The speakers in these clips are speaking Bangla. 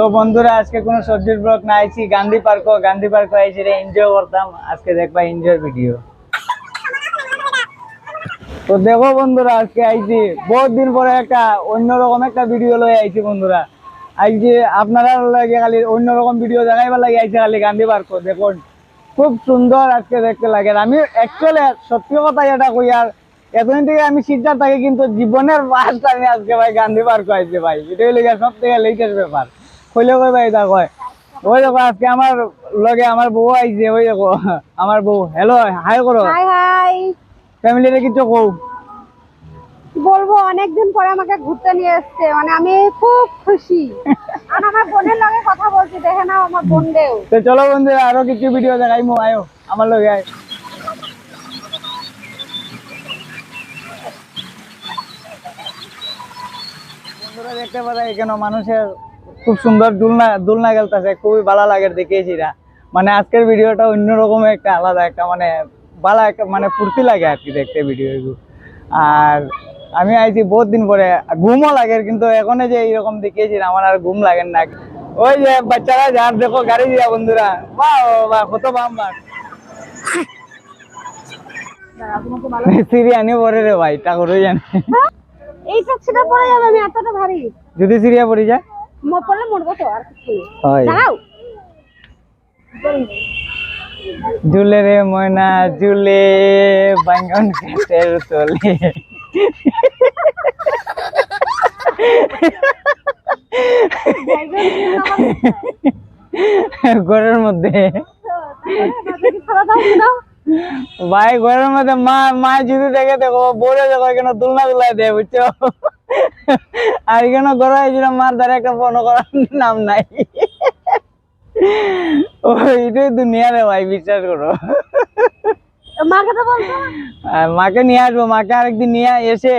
তো বন্ধুরা, আজকে কোনো সবজির ব্লগ না আইছি, গান্ধী পার্ক গান্ধী পার্ক আইছি রে এনজয় করতাম। আজকে দেখবা এনজয় ভিডিও তো দেখো বন্ধুরা, আজকে আইছি। বহুত দিন পরে একটা অন্যরকম একটা ভিডিও লয়ে আইছি বন্ধুরা। আইছি, আপনারা লাগে খালি অন্যরকম ভিডিও দেখাইবার লাগে আইছে খালি গান্ধী পার্ক দেখুন। খুব সুন্দর আজকে দেখতে লাগে। আমি অ্যাকচুয়ালি সত্যি কথা এটা কই, আর এতদিন থেকে আমি শিলচর থাকি, কিন্তু জীবনের ফার্স্ট আমি আজকে ভাই গান্ধী পার্ক আইছি ভাই। এটাই লেগে সব থেকে লেটেস্ট ব্যাপার। কইলে কই ভাই এটা কয়? ওই দেখো আজকে আমার লগে আমার বউ আইছে ওই দেখো আমার বউ। হ্যালো হাই করো। হাই হাই ফ্যামিলিতে কিছু কও? বলব অনেকদিন পরে আমাকে ঘুরতে নিয়ে এসছে মানে আমি খুব খুশি। আর আমার বোনের লগে কথা বলছি দেখে নাও আমার বোনদেও তো চলো বন্ধুরা আরও কিছু ভিডিও দেখাইমু আয়ো আমার লগে আয়। বন্ধুরা দেখতে পারে এখানে মানুষের খুব সুন্দর দুলনা দুলনা খেলতেছে খুবই ভালো লাগে দেখেছি না মানে আজকের ভিডিওটা অন্যরকম একটা আলাদা একটা মানে ভালো একটা মানে ফুর্তি লাগে আর কি দেখতে ভিডিও আর আমি আইছি বহুত দিন পরে ঘুমও লাগে কিন্তু এখন যে এইরকম দেখেছি না, আমার আর ঘুম লাগে না। ওই যে বাচ্চারা যার দেখো গাড়ি দিয়া বন্ধুরা বাহ বাহ কত বাম বাম। সিঁড়ি আনি পরে রে ভাই জানে। এই পরে যাবে আমি এতটা ভারী। যদি সিরিয়া পড়ে যায়? পড়লে মরবো তো আর কিছু দাঁড়াও। ঝুলে রে ময়না ঝুলে বাঙ্গন খেতের তলে। ঘরের মধ্যে। ভাই ঘরের মধ্যে মা মা যদি দেখে দেখো বলে দেখো এখানে তুলনা তুলাই দেয় বুঝছ আর কেন গড়া হয়েছিল মার দ্বারা একটা বন করার নাম নাই। ওইটাই দুনিয়া রে ভাই বিশ্বাস করো। মাকে নিয়ে আসব মাকে আরেকদিন নিয়ে এসে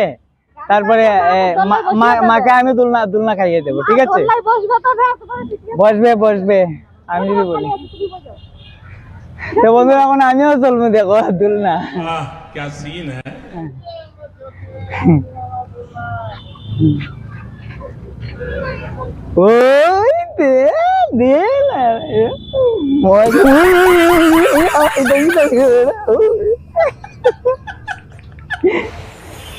তারপরে মাকে আমি দুলনা দুলনা খাইয়ে দেবো ঠিক আছে? বসবে বসবে আমি যদি বলি। তো বন্ধুরা এখন আমিও চলবো দেখো দুলনা। ওই দে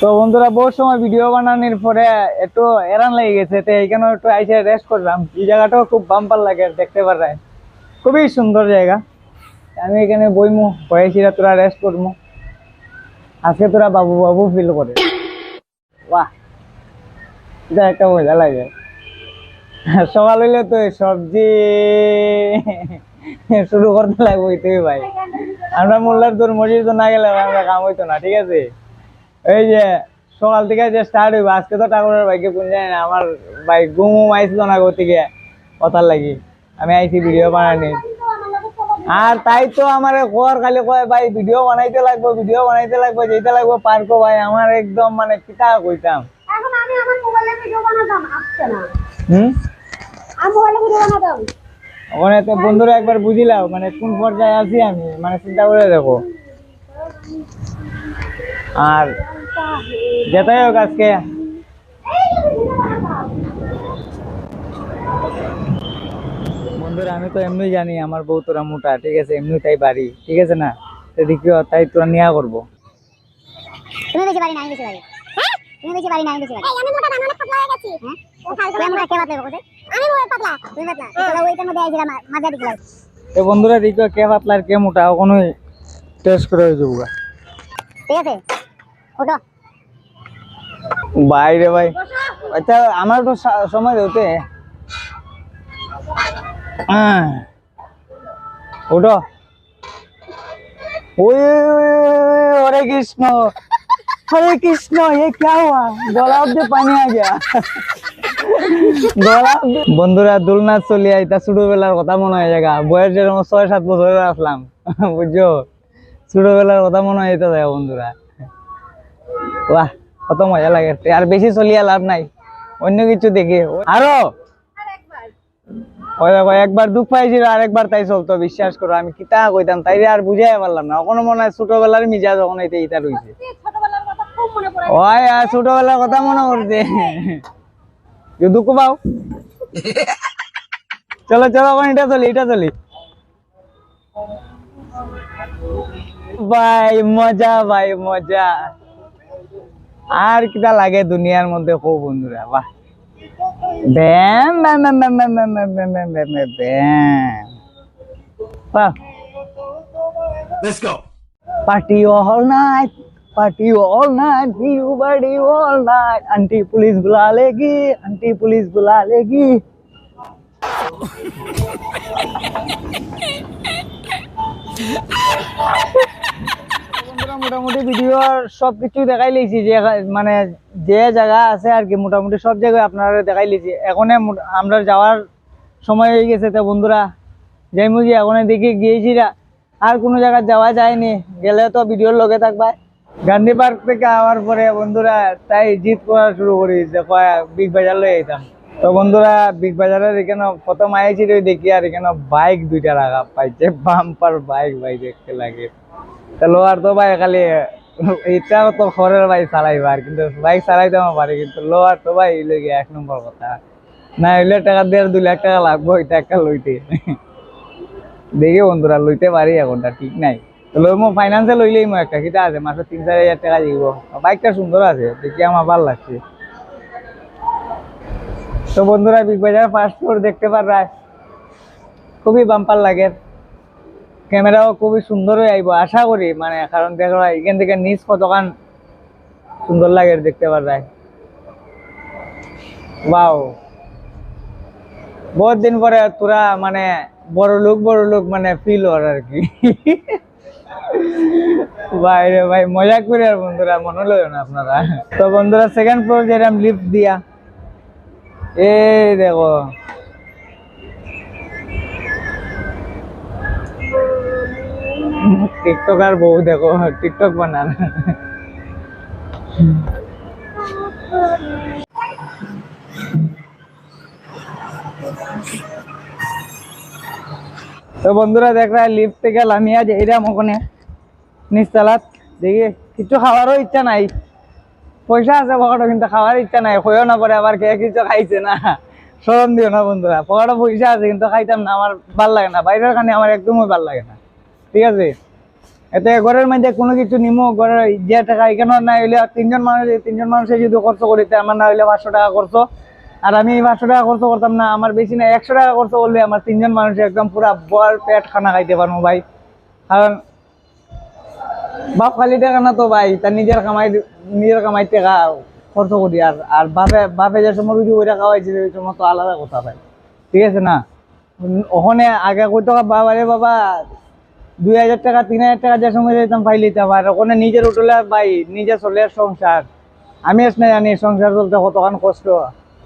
তো বন্ধুরা বহু সময় ভিডিও বানানোর পরে একটু এরান লেগে গেছে, তো এইখানে একটু আইসে রেস্ট করলাম। এই জায়গাটাও খুব বাম্পার লাগে, দেখতে পারায় খুবই সুন্দর জায়গা। আমি এখানে বইমু হয়েছিরা তোরা রেস্ট করব আজকে তোরা বাবু বাবু ফিল করে বাহ। এটা একটা মজা লাগে। সকাল হইলে তো সবজি শুরু করতে লাগবে তুই ভাই। আমরা মোল্লার তোর মসজিদ তো না গেলে আমরা কাম হইতো না, ঠিক আছে? এই যে সকাল থেকে যে স্টার্ট হইব, আজকে তো ঠাকুরের ভাইকে কোন জানি না, আমার ভাই গুমু আইছিল না গো থেকে কথার লাগি। আমি আইছি ভিডিও বানানি। আর তাই তো আমার কর খালি কয় ভাই ভিডিও বানাইতে লাগবে ভিডিও বানাইতে লাগবে যেতে লাগবে পার্কো ভাই। আমার একদম মানে কিতা কইতাম। এখন আমি আমার মোবাইলে ভিডিও বানাতাম আসছে না। হুম? আমি মোবাইলে ভিডিও বানাতাম। ওখানে তো বন্ধুরা একবার বুঝিলাম মানে কোন পর্যায়ে আছি আমি মানে চিন্তা করে দেখো। আর যেটাই হোক আজকে বন্ধুরা আমি তো এমনি জানি আমার বউ তোরা মোটা ঠিক আছে? এমনি তাই বাড়ি ঠিক আছে না? সেদিকেও তাই তোরা নেওয়া করব। তুমি বেশি না আমি বেশি পারি হ্যাঁ? তুমি বেশি না আমি বেশি পারি আমি মোটা না অনেক পাতলা হয়ে গেছি। হ্যাঁ? ও আমরা কে হবে আমি মোটা পাতলা। তুমি পাতলা। তাহলে ওইটার মধ্যে আইছিলাম মাজা দিছিলাম তো বন্ধুরা দিকে কে পাতলা আর কে মোটা ওখানে টেস্ট করে হয়ে যাব ঠিক আছে? ওঠো। বাইরে ভাই। আচ্ছা আমার তো সময় হতে ওটো ओए हरे कृष्ण हरे कृष्ण ये क्या हुआ गला से पानी आ गया গলা অব্দি- বন্ধুরা দুলনা চলি আইতা ছোটবেলার কথা মনে হয় জায়গা বয়স যেরকম ছয় সাত বছরের আসলাম বুঝছো ছোটবেলার কথা মনে হয় যায় বন্ধুরা বাহ কত মজা লাগে আর বেশি চলিয়া লাভ নাই অন্য কিছু দেখে আরো ওই দেখো একবার দুঃখ পাইছিল আর একবার তাই চলতো বিশ্বাস করো আমি কিতা কইতাম তাই আর বুঝাই পারলাম না। কখনো মনে হয় ছোটবেলার মিজাজ যখন এটা ইটা খুব ওই আর ছোটবেলার কথা মনে যে দুঃখ পাও। চলো চলো এখন এটা চলি এটা চলি। ভাই মজা ভাই মজা। আর কিটা লাগে দুনিয়ার মধ্যে খুব বন্ধুরা বাহ। Bam, bam, bam, bam, bam, bam, bam, bam, bam, bam, bam, bam. Wow. Let's go. Party all night. Party all night भीरू बड़ी ऑल नाइट आंटी पुलिस बुला लेगी आंटी पुलिस बुला लेगी মোটামুটি ভিডিওর সব কিছু দেখাই লিছি যে মানে যে জায়গা আছে আর কি, মোটামুটি সব জায়গায় আপনারা দেখাই লিছি। এখন আমরা যাওয়ার সময় হয়ে গেছে তো বন্ধুরা। যাই মুজি এখন দেখি গিয়েছি আর কোনো জায়গায় যাওয়া যায়নি। গেলে তো ভিডিওর লগে থাকবা। গান্ধী পার্ক থেকে আওয়ার পরে বন্ধুরা তাই জিত করা শুরু করি। যে বিগ বাজার লয়ে যেতাম তো বন্ধুরা বিগ বাজারের এখানে প্রথম আইছি দেখি, আর এখানে বাইক দুইটা রাখা পাইছে। বাম্পার বাইক ভাই দেখতে লাগে লোয়ার তো ভাই খালি এটা তো খরের ভাই চালাইবার কিন্তু বাইক চালাইতে আমার পারে, কিন্তু লোয়ার তো ভাই লইগে এক নম্বর কথা। না হইলে টাকা দেড় দুই লাখ টাকা লাগবো এটা একটা লইতে। দেখি বন্ধুরা, লইতে পারি এখনটা, ঠিক নাই। তো লই মো ফাইন্যান্সে লইলেই মো একটা কিটা আছে, মাসে তিন চার হাজার টাকা দিব। বাইকটা সুন্দর আছে, দেখি আমার ভালো লাগছে। তো বন্ধুরা বিগ বাজার ফার্স্ট ফ্লোর দেখতে পারা খুবই বাম্পার লাগে ক্যামেরাও খুবই সুন্দর আইব, আশা করি। মানে কারণ দেখো, এখান থেকে নিচ কতখান সুন্দর লাগে দেখতে পারা বাও বহুত দিন পরে তোরা মানে বড় লোক বড় লোক মানে ফিল হর আর কি। ভাই রে ভাই মজা করে আর বন্ধুরা, মনে লয় না আপনারা। তো বন্ধুরা সেকেন্ড ফ্লোর যেরকম লিফট দিয়া, এই দেখো। টিকটকার বউ দেখো, টিকটক বানান। তো বন্ধুরা, দেখ লিফট থেকে লামি আজ এরাম ওখানে নিচতলাত দেখি, কিছু খাওয়ারও ইচ্ছা নাই। পয়সা আছে পকেটে, কিন্তু খাওয়ার ইচ্ছা নাই। হয়েও না পরে, আবার কে কিছু খাইছে না। সরম দিও না বন্ধুরা, পকেটে পয়সা আছে, কিন্তু খাইতাম না। আমার ভালো লাগে না। বাইরের খানি আমার একদমই ভালো লাগে না। ঠিক আছে? এতে ঘরের মধ্যে কোনো কিছু নিমো, ঘরের যে টাকা এখানে না হইলে তিনজন মানুষ তিনজন মানুষে যদি খরচ করিতে আমার না হইলে পাঁচশো টাকা খরচ। আর আমি পাঁচশো টাকা খরচ করতাম না, আমার বেশি না, একশো টাকা খরচ করলে আমার তিনজন মানুষ একদম পুরা বল পেট খানা খাইতে পারব ভাই। কারণ বাপ খালি টাকা না তো ভাই তার নিজের কামাই নিজের কামাই টাকা খরচ করি আর আর বাপে বাপে যে সময় রুজি ওই টাকা হয়েছে ওই সময় তো আলাদা কথা ভাই। ঠিক আছে না? ওখানে আগে কই টাকা বাবা রে বাবা দুই হাজার টাকা, তিন হাজার টাকা যে সময় যেতাম পাই লিতাম আর ওখানে নিজের উঠলে ভাই নিজে চলে সংসার। আমি এস না জানি, সংসার চলতে কতক্ষণ কষ্ট।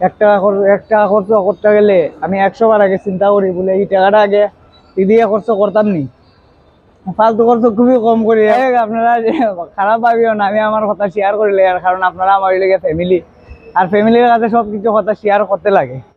এক টাকা এক টাকা খরচ করতে গেলে আমি একশো বার আগে চিন্তা করি, বলে এই টাকাটা আগে দিয়ে খরচ করতাম নি। ফালতু খরচ খুবই কম করি। আপনারা খারাপ ভাবিও না, আমি আমার কথা শেয়ার করিলে আর কারণ আপনারা আমার লেগে ফ্যামিলি আর ফ্যামিলির কাছে সব কিছু কথা শেয়ার করতে লাগে।